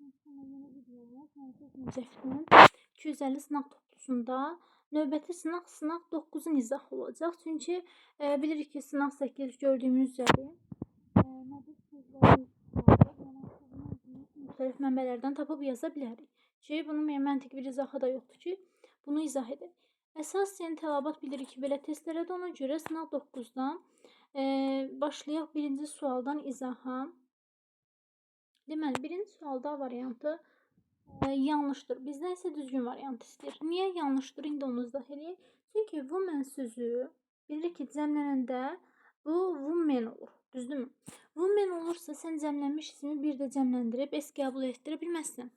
Yeni videomuz Mənsiz Necəfin 250 sınaq toplusunda növbəti sınaq sınaq 9-un izahı olacaq. Çünki e, bilirik ki, sınaq 8 gördüyümüz üzəri e, müxtəlif mənbələrdən tapıb yaza bilərik. Ki, bunun bir məntiqi bir izahı da yoxdur ki, bunu izah edək. Əsasən tələbat bilirik ki, belə testlərə də ona görə sınaq 9-dan e, başlayaq birinci sualdan izaha. Deməli, birinci sualda variantı e, yanlışdır. Bizdən isə düzgün variant istəyir. Niyə yanlışdır? İndi onu izah edək. Çünki woman sözü bilirik ki, cəmlənəndə bu woman olur. Düzdürmü? Woman olursa sən cəmlənmiş ismi bir də cəmləndirib es qəbul etdirə bilməzsən.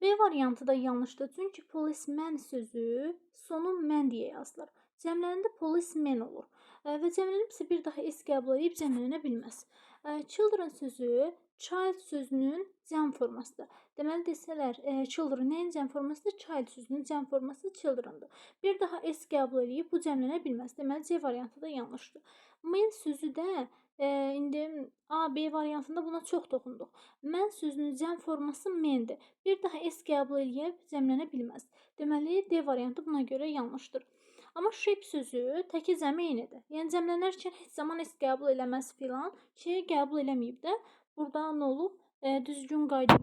B variantı da yanlışdır. Çünki policeman sözü sonu mən deyə yazılır. Cəmlənəndə policeman olur. E, və cəmlənibsə bir daha es qəbul edib cəmlənə bilməz. E, children sözü child sözünün cəm formasıdır. Deməli desələr, e, children nəyin cəm formasıdır? Child sözünün cəm forması childrendır. Bir daha s qəbul edib bu cəmlənə bilməz. Deməli C variantı da yanlışdır. Men sözü də e, indi A, B variantında buna çox toxunduq. Mən sözünün cəm forması mendir. Bir daha s qəbul edib cəmlənə bilməz. Deməli D variantı buna görə yanlışdır. Amma shape sözü təki cəmi eynidir. Yəni cəmlənərkən heç zaman s qəbul eləməz filan ki, qəbul eləməyib də. Burada nə olub? E, düzgün qayda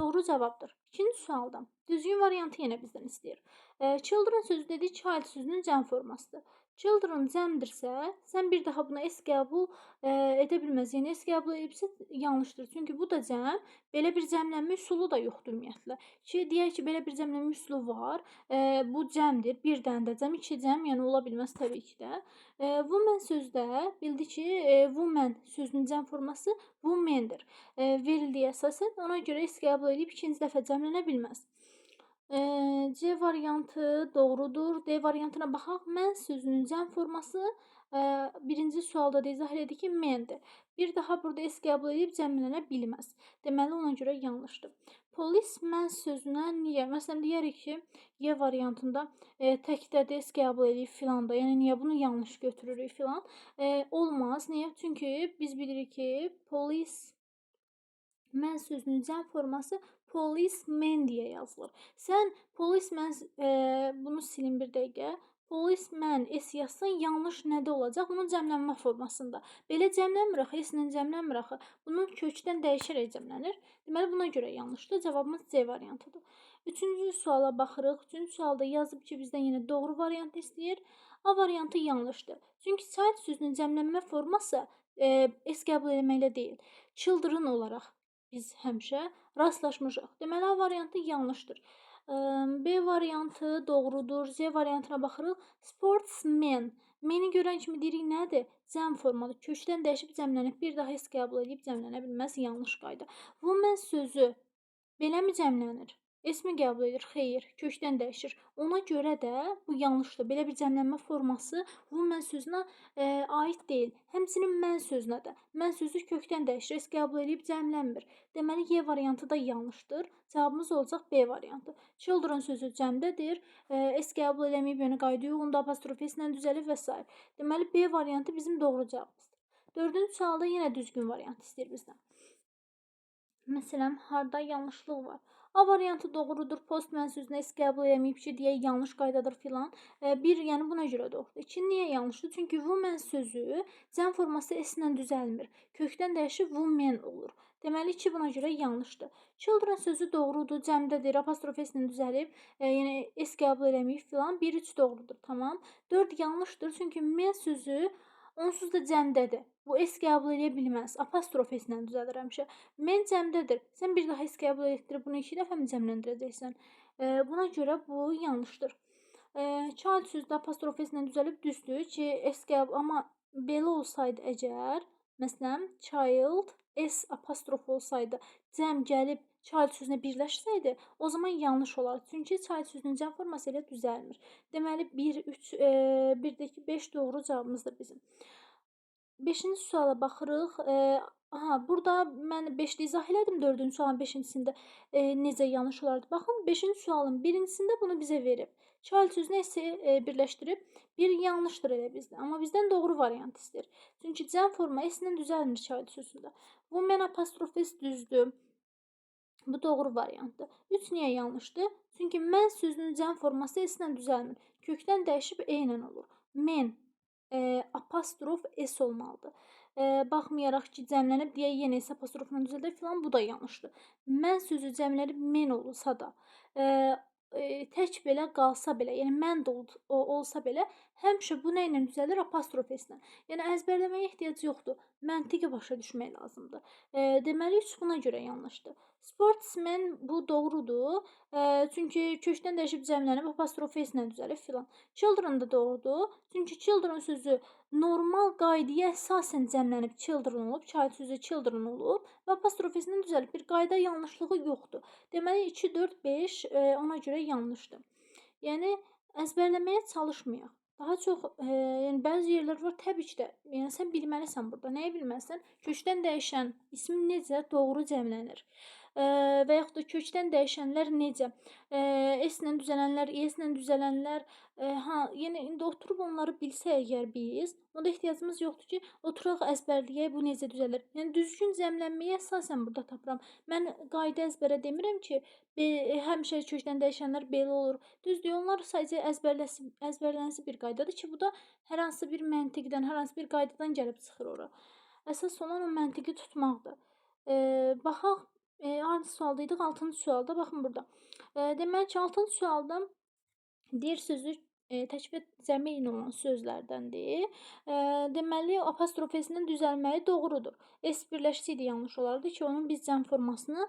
doğru cavabdır. İkinci sualda düzgün variantı yenə bizdən istəyir. E, children sözü dedik, child sözünün cəm formasıdır. Children cəmdirsə, sən bir daha buna s qəbul e, edə bilməz. Yəni s qəbul edibsə yanlışdır. Çünki bu da cəm, belə bir cəmlənmə üsulu da yoxdur ümumiyyətlə. Ki deyək ki, belə bir cəmlənmə üsulu var. E, bu cəmdir. Bir dənə də cəm, iki cəm, yəni ola bilməz təbii ki də. E, woman sözdə bildi ki, e, woman sözünün cəm forması womandır. E, verildiyi əsasən ona görə s qəbul edib ikinci dəfə cəmlənə bilməz. Eee, C variantı doğrudur. D variantına baxaq. Mən sözünün cəm forması eee, birinci sualda da izah elədik ki, məndir. Bir daha burada s qəbul edib cəmlənə bilməz. Deməli ona görə yanlışdır. Polis mən sözünə niyə? Məsələn deyərik ki, Y variantında e, təkdə də s qəbul edib filan da. Yəni niyə bunu yanlış götürürük filan? E, olmaz. Niyə? Çünki biz bilirik ki, polis mən sözünün cəm forması policeman deyə yazılır. Sən policeman e, bunu silin bir dəqiqə. Policeman s yazsan yanlış nədə olacaq? Bunun cəmlənmə formasında. Belə cəmlənmir axı, s ilə cəmlənmir axı. Bunun kökdən dəyişərək cəmlənir. Deməli buna görə yanlışdır. Cavabımız C variantıdır. Üçüncü suala baxırıq. Üçüncü sualda yazıb ki, bizdən yenə doğru variant istəyir. A variantı yanlışdır. Çünki child sözünün cəmlənmə forması e, s qəbul etməklə deyil. Children olaraq biz həmişə rastlaşmışıq. Deməli A variantı yanlışdır. B variantı doğrudur. C variantına baxırıq. Sportsman. Meni görən kimi deyirik nədir? Cəm formalı. Kökdən dəyişib cəmlənib bir daha heç qəbul edib cəmlənə bilməz. Yanlış qayda. Woman sözü beləmi cəmlənir? Esmi qəbul edir? Xeyr, kökdən dəyişir. Ona görə də bu yanlışdır. Belə bir cəmlənmə forması woman sözünə e, aid deyil. Həmçinin mən sözünə də. Mən sözü kökdən dəyişir, es qəbul edib cəmlənmir. Deməli Y variantı da yanlışdır. Cavabımız olacaq B variantı. Children sözü cəmdədir. E, es qəbul eləməyib, yəni qayda yoxunda apostrof s ilə düzəlib və s. Deməli B variantı bizim doğru cavabımızdır. Dördüncü sualda yenə düzgün variant istəyir bizdən. Məsələn, harda yanlışlıq var? A variantı doğrudur. Postman sözünə s qəbul etməyib ki, deyə yanlış qaydadır filan. E, bir, yəni buna görə doğrudur. 2 niyə yanlışdır? Çünki woman sözü cəm forması s ilə düzəlmir. Kökdən dəyişib woman olur. Deməli 2 buna görə yanlışdır. Children sözü doğrudur, cəmdədir, apostrof s ilə düzəlib, e, yəni s qəbul etməyib filan. 1 3 doğrudur. Tamam. 4 yanlışdır. Çünki men sözü onsuz da cəmdədir. Bu s qəbul edə bilməz. Apostrof s ilə düzəlir həmişə. Men cəmdədir. Sən bir daha s qəbul etdirib bunu 2 dəfə mi cəmləndirəcəksən? E, buna görə bu yanlışdır. E, child sözü də apostrof s ilə düzəlib düzdür ki, s qəbul amma belə olsaydı əgər məsələn child s apostrof olsaydı, cəm gəlib child sözünə birləşsəydi, o zaman yanlış olardı. Çünki child sözünün cəm forması ilə düzəlmir. Deməli 1 3 e, 1-dəki 5 doğru cavabımızdır bizim. 5-ci suala baxırıq. E, Aha, burada mən 5-də izah elədim 4-cü sualın 5-cisində e, necə yanlış olardı. Baxın 5-ci sualın 1-cisində bunu bizə verib. Child sözünü esse e, birləşdirib bir yanlışdır elə bizdə. Amma bizdən doğru variant istəyir. Çünki cəm forma s-lə düzəlmir child sözündə. Woman apostrof s düzdür. Bu doğru variantdır. 3 niyə yanlışdır? Çünki mən sözünün cəm forması s-lə düzəlmir. Kökdən dəyişib e-lə olur. Men e, apostrof s olmalıdır. E, baxmayaraq ki, cəmlənib deyə yenə s apostrofla düzəldək filan bu da yanlışdır. Mən sözü cəmlənib men olsa da, e, e, tək belə qalsa belə, yəni mən də olsa belə həmişə bu nə ilə düzəlir? Apostrof s-lə. Yəni əzbərləməyə ehtiyac yoxdur. Məntiqi başa düşmək lazımdır. E, deməli 3 buna görə yanlışdır. Sportsman bu doğrudur. E, çünki kökdən dəyişib cəmlənib apostrof s-lə düzəlir filan. Children da doğrudur. Çünki children sözü normal qaydaya əsasən cəmlənib children olub, child sözü children olub və apostrof s-lə düzəlib. Bir qayda yanlışlığı yoxdur. Deməli 2 4 5 e, ona görə yanlışdır. Yəni əzbərləməyə çalışmayaq. Daha çox, e, yəni bəzi yerlər var, təbii ki də, yəni sən bilməlisən burada. Nəyi bilməlisən? Kökdən dəyişən ism necə doğru cəmlənir? Və yaxud da kökdən dəyişənlər necə? S-lə düzələnlər, es-lə düzələnlər, ha, yəni indi oturub onları bilsək əgər biz, onda ehtiyacımız yoxdur ki, oturaq əzbərləyək bu necə düzəlir. Yəni düzgün cəmlənməyə əsasən burada tapıram. Mən qayda əzbərə demirəm ki, həmişə kökdən dəyişənlər belə olur. Düzdür, onlar sadəcə əzbərləsi əzbərlənsi bir qaydadır ki, bu da hər hansı bir məntiqdən, hər hansı bir qaydadan gəlib çıxır ora. Əsas olan o məntiqi tutmaqdır. E, baxaq e, hansı sualdaydık? 6-cı sualda. Baxın burada. E, deməli ki, 6-cı sualda deyir sözü e, təkbir cəmi ilə olan sözlərdəndir. E, deməli, apostrof s-nin düzəlməyi doğrudur. S birləşsəydi yanlış olardı ki, onun biz cəm formasını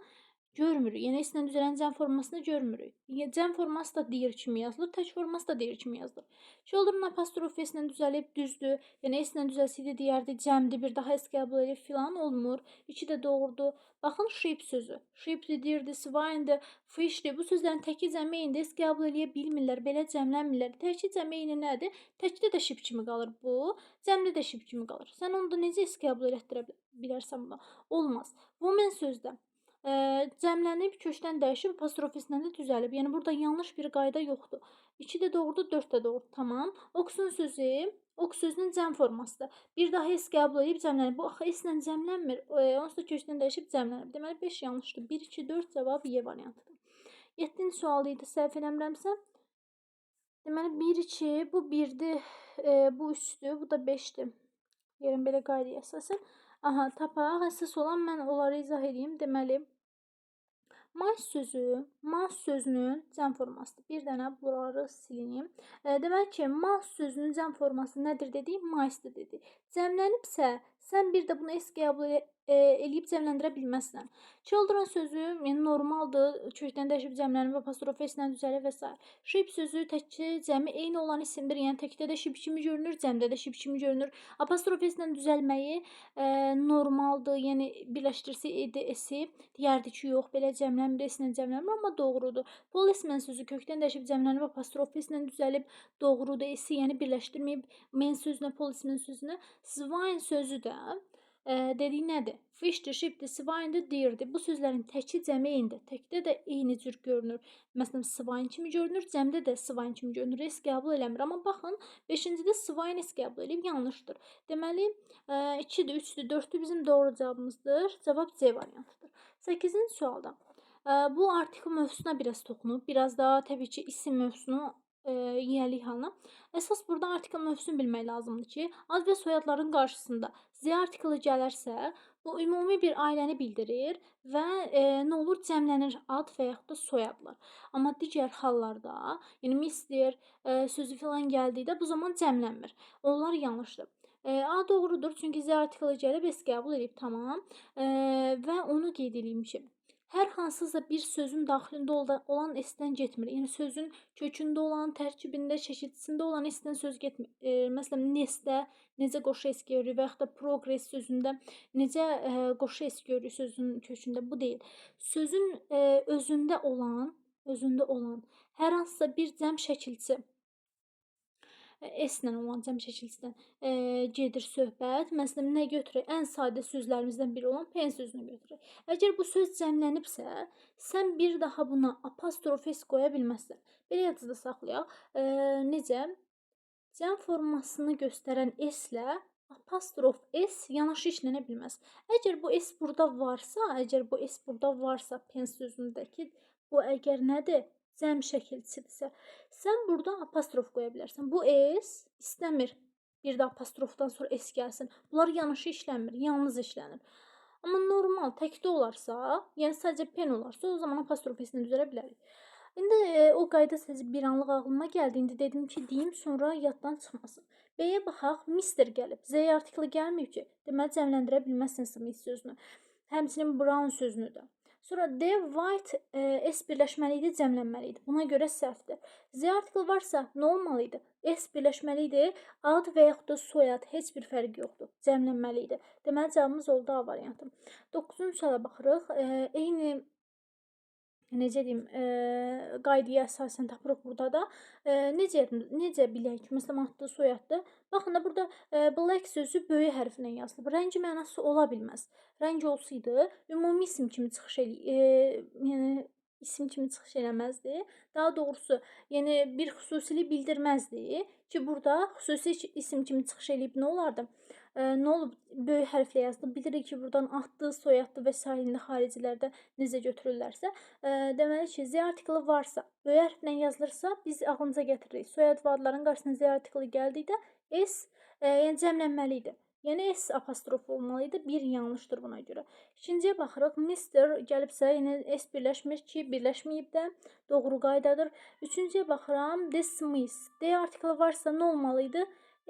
görmürük. Yəni s-lə düzələn cəm formasını görmürük. Yəni cəm forması da deyir kimi yazılır, tək forması da deyir kimi yazılır. Children apostrof s-lə düzəlib düzdür. Yəni s-lə düzəlsəydi deyərdi cəmdir, bir daha s qəbul edib filan olmur. İki də doğrudur. Baxın sheep sözü. Sheep deyirdi, swine-dir, fish-dir. Bu sözlərin təki cəmi eyni s qəbul edə bilmirlər, belə cəmlənmirlər. Təki cəmi eyni nədir? Təkdə də sheep kimi qalır bu, cəmdə də sheep kimi qalır. Sən onda necə s qəbul etdirə bilərsən buna? Olmaz. Woman sözdə Ə, cəmlənib kökdən dəyişib apostrof s-lə də düzəlib. Yəni burada yanlış bir qayda yoxdur. 2 də doğrudur, 4 də doğrudur. Tamam. Oxsun sözü ox sözünün cəm formasıdır. Bir daha s qəbul edib cəmlənib. Bu axı s-lə cəmlənmir. E, onsuz da kökdən dəyişib cəmlənib. Deməli 5 yanlışdır. 1 2 4 cavab Y variantıdır. 7-ci sual idi. Səhv eləmirəmsə. Deməli 1 2 bu 1-dir. E, bu 3-dür, bu da 5-dir. Yerin belə qaydaya əsasən. Aha, tapaq. Əsas olan mən onları izah edeyim. Deməli Mas sözü, mas sözünün cəm formasıdır. Bir dənə bunları silim. E, ki, mas sözünün cəm forması nədir dedik? Maisdir dedik. Cəmlənibsə, sən bir də bunu s qəbul e, eləyib cəmləndirə bilməzsən. Children sözü yəni normaldır, kökdən dəyişib cəmlənib apostrof s-lə düzəlir və s. Sheep sözü təkcə cəmi eyni olan isimdir. Yəni təkdə də sheep kimi görünür, cəmdə də sheep kimi görünür. Apostrof s-lə düzəlməyi e, normaldır. Yəni birləşdirsə ed s-i deyərdi ki, yox, belə cəmlənmir, s-lə cəmlənmir, amma doğrudur. Policeman sözü kökdən dəyişib cəmlənib apostrof s-lə düzəlib doğrudur. S-i yəni birləşdirməyib men sözünə, policeman sözünə. Swine sözü də e, dediyi nədir? Fishdir, shipdir, swine-dir, deer-dir. Bu sözlərin təki eynidir. Təkdə də eyni cür görünür. Məsələn, swine kimi görünür, cəmdə də swine kimi görünür. S qəbul eləmir. Amma baxın, 5-cidə swine S qəbul eləyib yanlışdır. Deməli, 2-dir, 3-dür, 4-dür bizim doğru cavabımızdır. Cavab C variantıdır. 8-ci sualda. Bu artikel mövzusuna biraz toxunub, biraz da təbii ki, isim mövzusunu e, yiyəlik halına. Əsas burada artikel mövzusunu bilmək lazımdır ki, ad və soyadların qarşısında Z artikeli gələrsə, bu ümumi bir ailəni bildirir və e, nə olur cəmlənir ad və yaxud da soyadlar. Amma digər hallarda, yəni mister e, sözü filan gəldikdə bu zaman cəmlənmir. Onlar yanlışdır. E, A doğrudur, çünki Z artikeli gəlib S qəbul edib, tamam. E, və onu qeyd ki, hər hansısa bir sözün daxilində olan s-dən getmir. Yəni sözün kökündə olan, tərkibində, çeşidçisində olan s-dən söz getmir. E, məsələn, nesdə necə qoşu s görürük və yaxud da progress sözündə necə e, qoşu s görürük sözün kökündə bu deyil. Sözün e, özündə olan, özündə olan hər hansısa bir cəm şəkilçi S-lə olan cəm şəkilsindən e, gedir söhbət. Məsələn, nə götürək? Ən sadə sözlərimizdən biri olan pen sözünü götürək. Əgər bu söz cəmlənibsə, sən bir daha buna apostrof s qoya bilməzsən. Belə yadda saxlayaq. E, necə? Cəm formasını göstərən s-lə apostrof s yanaşı işlənə bilməz. Əgər bu s burada varsa, əgər bu s burada varsa pen sözündəki bu əgər nədir? Cəm şəkilçidirsə, sən burada apostrof qoya bilərsən. Bu s istəmir bir də apostrofdan sonra s gəlsin. Bunlar yanaşı işləmir, yalnız işlənir. Amma normal təkdə olarsa, yəni sadəcə pen olarsa, o zaman apostrof s-ni düzələ bilərik. İndi e, o qayda səsi bir anlıq ağlıma gəldi. İndi dedim ki, deyim, sonra yaddan çıxmasın. B-yə baxaq, Mister gəlib. Z artikli gəlməyib ki, deməli cəmləndirə bilməzsən Smith sözünü. Həmçinin Brown sözünü də. Sonra D white e, S birləşməli idi, cəmlənməli idi. Buna görə səhvdir. Z artikli varsa nə olmalı idi? S birləşməli idi. Ad və yaxud da soyad heç bir fərqi yoxdur. Cəmlənməli idi. Deməli cavabımız oldu A variantı. 9-cu suala baxırıq. E, eyni necə deyim, e, qaydaya əsasən tapırıq burada da. E, necə necə bilək adlı, soyadlı. Baxın da burada e, black sözü böyük hərflə yazılıb. Rəng mənası ola bilməz. Rəng olsaydı ümumi isim kimi çıxış eləyir. E, yəni isim kimi çıxış eləməzdi. Daha doğrusu, yəni bir xüsusilik bildirməzdi ki, burada xüsusi isim kimi çıxış eləyib nə olardı? Nə olub? Böyük hərflə yazılıb. Bilirik ki, burdan adlı, soyadlı və s. indi xaricilərdə necə götürürlərsə, deməli ki, Z artikli varsa, böyük hərflə yazılırsa, biz ağlımıza gətiririk. Soyad və adların qarşısına Z artikli gəldikdə S yəni cəmlənməli idi. Yəni S apostrof olmalı idi. Bir yanlışdır buna görə. İkinciyə baxırıq. Mister gəlibsə, yəni S birləşmir ki, birləşməyib də. Doğru qaydadır. Üçüncüyə baxıram. Smith. D artikli varsa nə olmalı idi?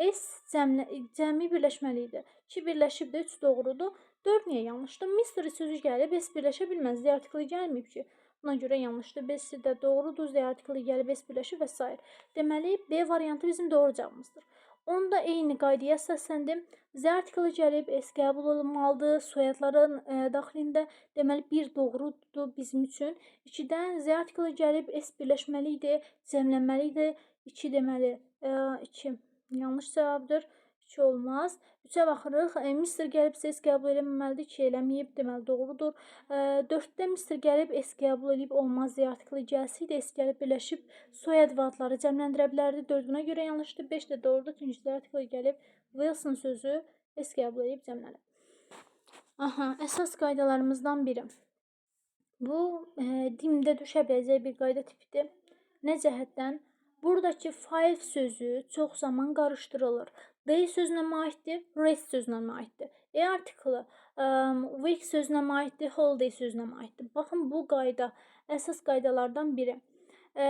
S cəmlə, cəmi birləşməli idi. 2 birləşib də 3 doğrudur. 4 niyə yanlışdır? Mister sözü gəlib S birləşə bilməz. Z artikli gəlməyib ki. Buna görə yanlışdır. B də doğrudur. Z artikli gəlib S birləşib və s. Deməli, B variantı bizim doğru cavabımızdır. Onda eyni qaydaya əsasləndim. Z artikli gəlib S qəbul olunmalıdır. Soyadların ə, daxilində deməli 1 doğrudur bizim üçün. 2-dən Z artikli gəlib S birləşməli idi, cəmlənməli idi. 2 deməli, ə, 2 Yanlış cavabdır. 2 olmaz. 3-ə baxırıq. E, Mister gəlib S qəbul eləməməlidir ki, eləməyib. Deməli doğrudur. E, 4-də Mister gəlib S qəbul eləyib olmaz deyə artikli gəlsəydi S gəlib birləşib soyad və adları cəmləndirə bilərdi. 4-ünə görə yanlışdır. 5 də doğrudur. Çünki artikli gəlib Wilson sözü S qəbul eləyib cəmlənib. Aha, əsas qaydalarımızdan biri. Bu e, dimdə düşə biləcək bir qayda tipidir. Nə cəhətdən? Buradakı five sözü çox zaman qarışdırılır. They sözünə mi aiddir? Rest sözünə mi aiddir? E artiklı um, week sözünə mi aiddir? Holiday sözünə mi aiddir? Baxın bu qayda əsas qaydalardan biri. E,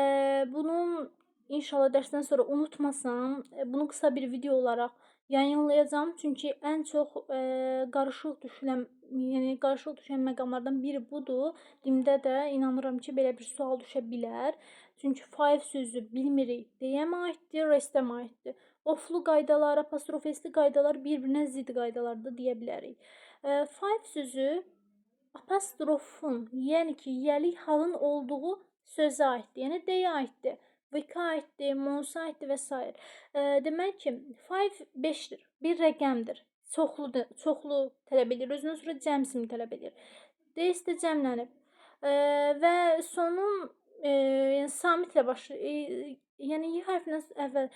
bunun inşallah dərsdən sonra unutmasam, e, bunu qısa bir video olaraq yayınlayacağam. Çünki ən çox e, qarışıq düşülən, yəni qarışıq düşən məqamlardan biri budur. Dimdə də inanıram ki, belə bir sual düşə bilər. Çünki five sözü bilmirik. Deyə mi aiddir, restə mi aiddir? Oflu qaydalar, apostrofesli qaydalar bir-birinə zidd qaydalardır deyə bilərik. Five sözü apostrofun, yəni ki, yəlik halın olduğu sözə aiddir. Yəni deyə aiddir. Vika aiddir, monsa aiddir və s. Demək ki, five 5-dir. Bir rəqəmdir. Çoxludur, çoxlu tələb edir. Özünə sonra cəmsini tələb edir. D isə cəmlənib. Və sonun e, yəni samitlə başlayır. E, yəni y hərfindən əvvəl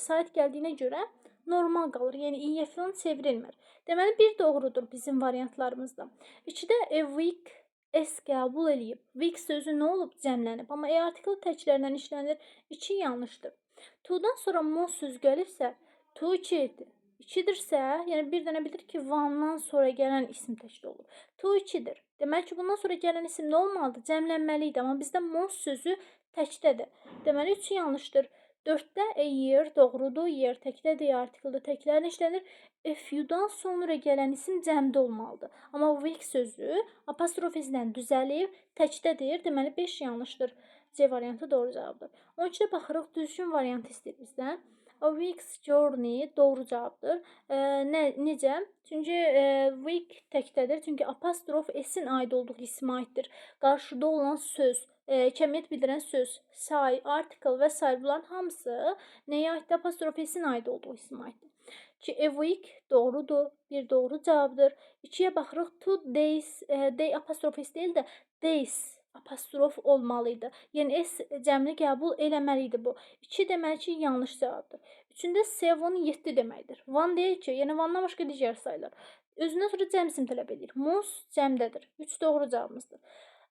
sait gəldiyinə görə normal qalır. Yəni i-yə filan çevrilmir. Deməli bir doğrudur bizim variantlarımızda. 2-də a week S qəbul eləyib. Week sözü nə olub? Cəmlənib. Amma e artikli təklərlə işlənir. 2 yanlışdır. To-dan sonra most sözü gəlibsə, to 2-dir. 2-dirsə, yəni bir dənə bilir ki, van-dan sonra gələn isim təşkil olur. To 2-dir. Demək ki, bundan sonra gələn isim nə olmalıdır? Cəmlənməli idi, amma bizdə most sözü təkdədir. Deməli 3 yanlışdır. 4-də a year doğrudur. Year təkdədir, artikeldə təklərlə işlənir. A few-dan sonra gələn isim cəmdə olmalıdır. Amma week sözü apostrof ilə düzəlib təkdədir. Deməli 5 yanlışdır. C variantı doğru cavabdır. 12-də baxırıq, düzgün variant istəyir bizdən. A week's journey doğru cavabdır. E, ne, necə? Çünki e, week təkdədir. Çünki apostrof s-in aid olduğu ismə aiddir. Qarşıda olan söz, e, kəmiyyət bildirən söz, say, article və sair bunların hamısı nəyə aiddir? Apostrof s-in aid olduğu ismə aiddir. Ki a week doğrudur. Bir doğru cavabdır. İkiyə baxırıq. Two days, e, day apostrof s deyil də days apostrof olmalıydı. Yəni s cəmli qəbul eləməli idi bu. 2 deməli ki, yanlış cavabdır. Üçündə 7 7 deməkdir. One deyil ki, yəni one-dan başqa digər saylar. Özündən sonra cəm isim tələb edir. Most cəmdədir. 3 doğru cavabımızdır.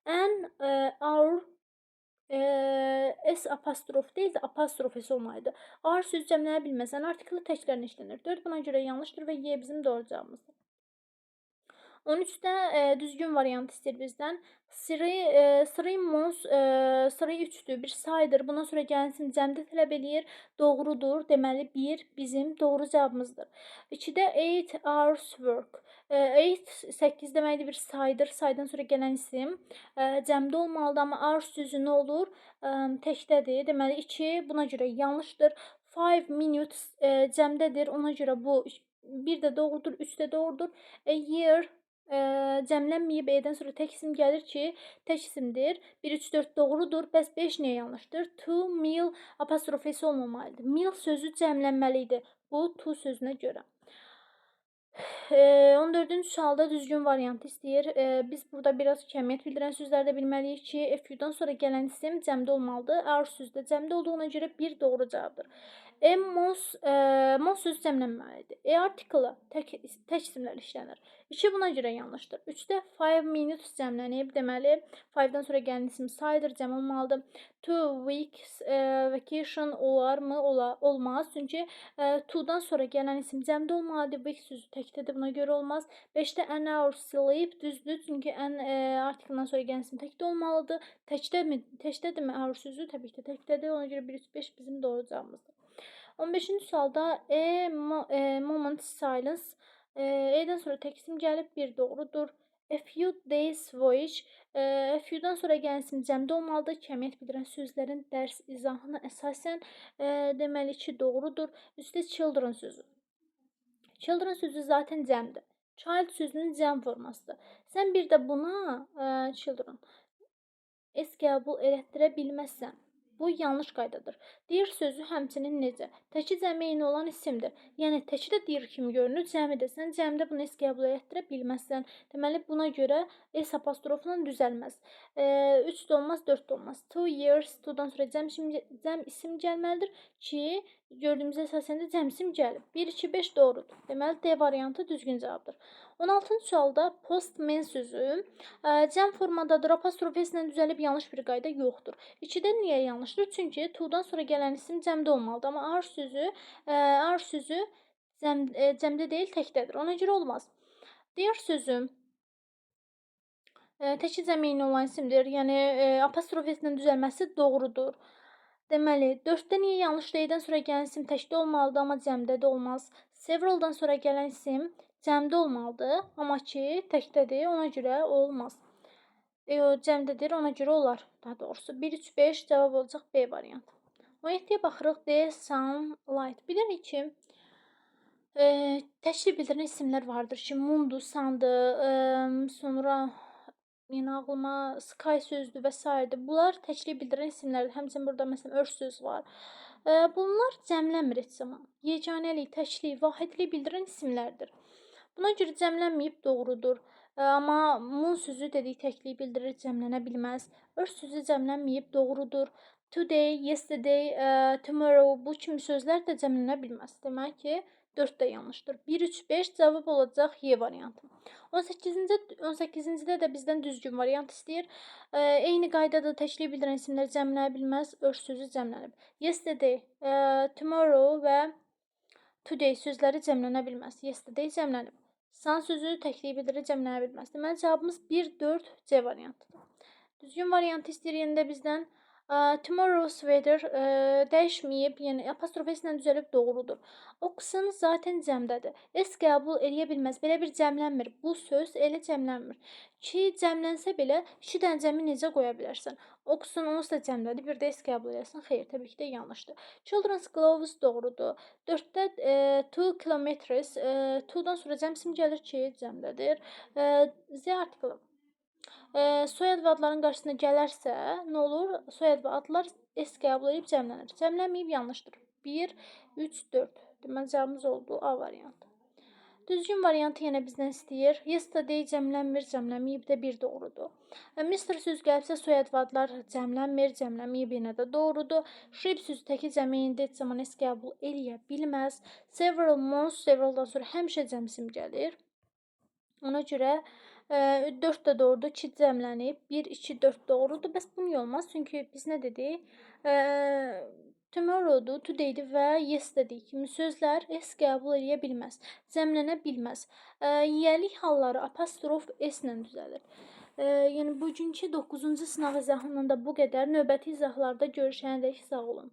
And e, our e, S apostrof deyil də apostrof S olmalıydı. Our söz cəmlənə bilməsən artiklı təklərlə işlənir. 4 buna görə yanlışdır və Y bizim doğru cavabımızdır. 13-də e, düzgün variant istəyir bizdən. Three, e, three months, e, three 3-dür, bir saydır. Bundan sonra gəlsin cəmdə tələb eləyir. Doğrudur. Deməli 1 bizim doğru cavabımızdır. 2-də 8 hours work. E, 8 8 deməkdir bir saydır. Saydan sonra gələn isim e, cəmdə olmalıdır, amma hours sözü nə olur? E, təkdədir. Deməli 2 buna görə yanlışdır. 5 minutes e, cəmdədir. Ona görə bu bir də doğrudur, 3 də doğrudur. A year e, cəmlənməyib E-dən sonra tək isim gəlir ki, tək isimdir. 1 3 4 doğrudur. Bəs 5 niyə yanlışdır? To meal apostrof s olmamalıdır. Meal sözü cəmlənməli idi. Bu to sözünə görə. E, 14-cü sualda düzgün variantı istəyir. E, biz burada biraz kəmiyyət bildirən sözləri də bilməliyik ki, FU-dan sonra gələn isim cəmdə olmalıdır. Our sözü də cəmdə olduğuna görə bir doğru cavabdır. E mos, e, mos sözü cəmlənməlidir. E artiklı tək, tək isimlər işlənir. 2 buna görə yanlışdır. 3-də 5 minutes cəmlənib. Deməli, 5-dən sonra gələn isim saydır, cəm olmalıdır. 2 weeks e, vacation olarmı? Ola, olmaz. Çünki e, to-dan sonra gələn isim cəmdə olmalıdır. Week sözü təkdədir, buna görə olmaz. 5-də an hour sleep düzdür. Çünki an e, artikldan sonra gələn isim təkdə olmalıdır. Təkdəmi? Təkdədirmi hour sözü? Təbii ki, təkdədir. Ona görə 1 3 5 bizim doğru cavabımızdır. 15-ci sualda e, e moment silence e, E-dən sonra tək isim gəlib bir doğrudur. A few days voyage e, a few-dan sonra gələn isim cəmdə olmalıdır. Kəmiyyət bildirən sözlərin dərs izahına əsasən e, deməli ki, doğrudur. Üstə children sözü. Children sözü zaten cəmdir. Child sözünün cəm formasıdır. Sən bir də buna e, children s qəbul elətdirə bilməzsən. Bu yanlış qaydadır. Deyir sözü həmçinin necə? Təki cəmi eyni olan isimdir. Yəni təki də deyir kimi görünür, cəmi də. Sən cəmdə bunu s qəbul etdirə bilməzsən. Deməli buna görə s apostrofla düzəlməz. 3 e, də olmaz, 4 də olmaz. Two years, two-dan sonra cəm cəm isim gəlməlidir ki, gördüyümüz əsasən də cəm isim gəlib. 1 2 5 doğrudur. Deməli D variantı düzgün cavabdır. 16-cı sualda postman sözü ə, cəm formadadır. Apostrof s ilə düzəlib yanlış bir qayda yoxdur. 2-də niyə yanlışdır? Çünki to-dan sonra gələn isim cəmdə olmalıdır. Amma ar sözü, ə, ar sözü cəm, ə, cəmdə deyil, təkdədir. Ona görə olmaz. Digər sözü ə, təki cəmeyni olan isimdir. Yəni apostrof s ilə düzəlməsi doğrudur. Deməli, 4-də niyə yanlış deyildən sonra gələn isim təkdə olmalıdır, amma cəmdə də olmaz. Severaldan sonra gələn isim cəmdə olmalıdır, amma ki təkdədir, ona görə olmaz. E, o cəmdədir, ona görə olar. Daha doğrusu 1 3 5 cavab olacaq B variantı. 17-yə baxırıq D sunlight. Bilirik ki, e, təşkil bildirən isimlər vardır ki, mundu, sandı, e, sonra ağlıma sky sözdür və s. Bunlar təklik bildirən isimlərdir. Həmçinin burada məsələn örf söz var. Bunlar cəmlənmir heç zaman. Yeganəlik, təklik, vahidlik bildirən isimlərdir. Buna görə cəmlənməyib doğrudur. Amma mun sözü dedik təkliyi bildirir, cəmlənə bilməz. Örf sözü cəmlənməyib doğrudur. Today, yesterday, tomorrow bu kimi sözlər də cəmlənə bilməz. Demək ki, 4 də yanlışdır. 1 3 5 cavab olacaq Y variantı. 18-ci 18-cidə də bizdən düzgün variant istəyir. Ə, eyni qaydada təkliyi bildirən isimlər cəmlənə bilməz, örf sözü cəmlənib. Yesterday, ə, tomorrow və today sözləri cəmlənə bilməz. Yesterday cəmlənib. San sözü təkliyi bildirir, cəmlənə bilməz. Deməli cavabımız 1 4 C variantıdır. Düzgün variantı istəyir yenə də bizdən tomorrow's weather ə, dəyişməyib, yəni apostrof s ilə düzəlib doğrudur. Oxusun zaten cəmdədir. S qəbul eləyə bilməz. Belə bir cəmlənmir. Bu söz elə cəmlənmir. Ki cəmlənsə belə 2 dənə cəmi necə qoya bilərsən? Oxusun onsuz da cəmdədir. Bir də s qəbul eləsən. Xeyr, təbii ki də yanlışdır. Children's gloves doğrudur. 4-də 2 kilometers, 2-dan sonra cəm isim gəlir ki, cəmdədir. Ə, Z artiklı Ə, soyad və adların qarşısına gələrsə, nə olur? Soyad və adlar s qəbul edib cəmlənir. Cəmlənməyib yanlışdır. 1 3 4. Deməli cavabımız oldu A variantı. Düzgün variantı yenə bizdən istəyir. Yesterday cəmlənmir, cəmlənməyib də bir doğrudur. Mr söz gəlibsə soyad və adlar cəmlənmir, cəmlənməyib yenə də doğrudur. Sheep sözü təki cəmiyində heç zaman s qəbul eləyə bilməz. Several months, severaldan sonra həmişə cəm isim gəlir. Ona görə 4 də doğrudur. 2 cəmlənib. 1 2 4 doğrudur. Bəs bu niyə olmaz? Çünki biz nə dedik? Ə, tomorrow'dur, today'dir və yesterday kimi sözlər s qəbul eləyə bilməz. Cəmlənə bilməz. Yiyəlik halları apostrof s ilə düzəlir. Ə, yəni bugünkü 9-cu sınaq izahından da bu qədər. Növbəti izahlarda görüşənədək sağ olun.